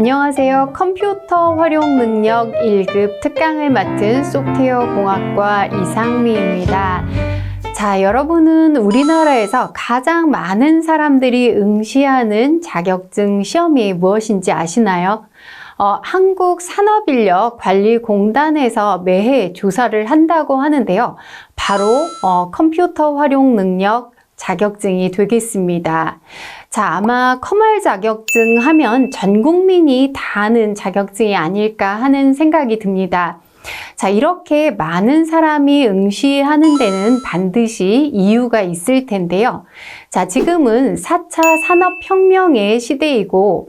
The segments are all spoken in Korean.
안녕하세요. 컴퓨터 활용 능력 1급 특강을 맡은 소프트웨어 공학과 이상미입니다. 자, 여러분은 우리나라에서 가장 많은 사람들이 응시하는 자격증 시험이 무엇인지 아시나요? 어, 한국산업인력관리공단에서 매해 조사를 한다고 하는데요. 바로 어, 컴퓨터 활용 능력 자격증이 되겠습니다. 자, 아마 커말 자격증 하면 전 국민이 다 아는 자격증이 아닐까 하는 생각이 듭니다. 자, 이렇게 많은 사람이 응시하는 데는 반드시 이유가 있을 텐데요. 자, 지금은 4차 산업혁명의 시대이고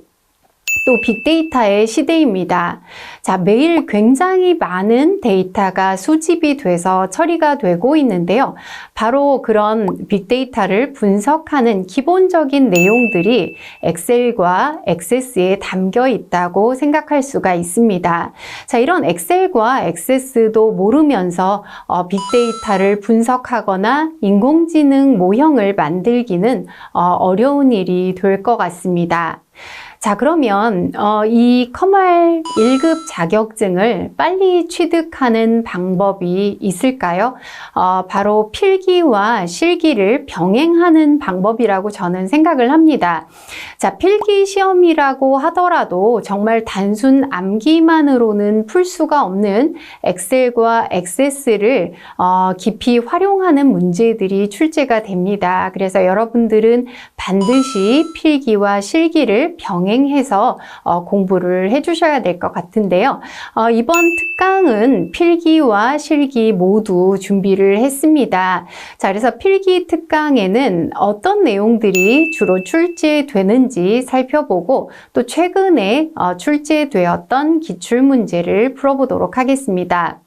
또 빅데이터의 시대입니다. 자, 매일 굉장히 많은 데이터가 수집이 돼서 처리가 되고 있는데요. 바로 그런 빅데이터를 분석하는 기본적인 내용들이 엑셀과 액세스에 담겨 있다고 생각할 수가 있습니다. 자, 이런 엑셀과 액세스도 모르면서 어, 빅데이터를 분석하거나 인공지능 모형을 만들기는 어, 어려운 일이 될 것 같습니다. 자, 그러면 어, 이 커말 1급 자격증을 빨리 취득하는 방법이 있을까요? 어, 바로 필기와 실기를 병행하는 방법이라고 저는 생각을 합니다. 자, 필기 시험이라고 하더라도 정말 단순 암기만으로는 풀 수가 없는 엑셀과 액세스를 어, 깊이 활용하는 문제들이 출제가 됩니다. 그래서 여러분들은 반드시 필기와 실기를 병행 병행해서 어, 공부를 해주셔야 될 것 같은데요. 어, 이번 특강은 필기와 실기 모두 준비를 했습니다. 자, 그래서 필기 특강에는 어떤 내용들이 주로 출제되는지 살펴보고 또 최근에 어, 출제되었던 기출문제를 풀어보도록 하겠습니다.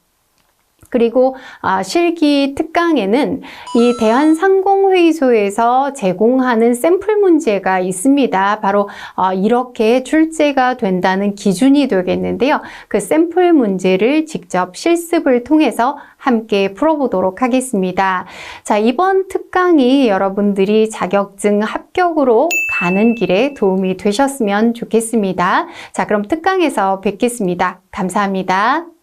그리고 아, 실기 특강에는 이 대한상공회의소에서 제공하는 샘플 문제가 있습니다. 바로 어, 이렇게 출제가 된다는 기준이 되겠는데요. 그 샘플 문제를 직접 실습을 통해서 함께 풀어보도록 하겠습니다. 자, 이번 특강이 여러분들이 자격증 합격으로 가는 길에 도움이 되셨으면 좋겠습니다. 자, 그럼 특강에서 뵙겠습니다. 감사합니다.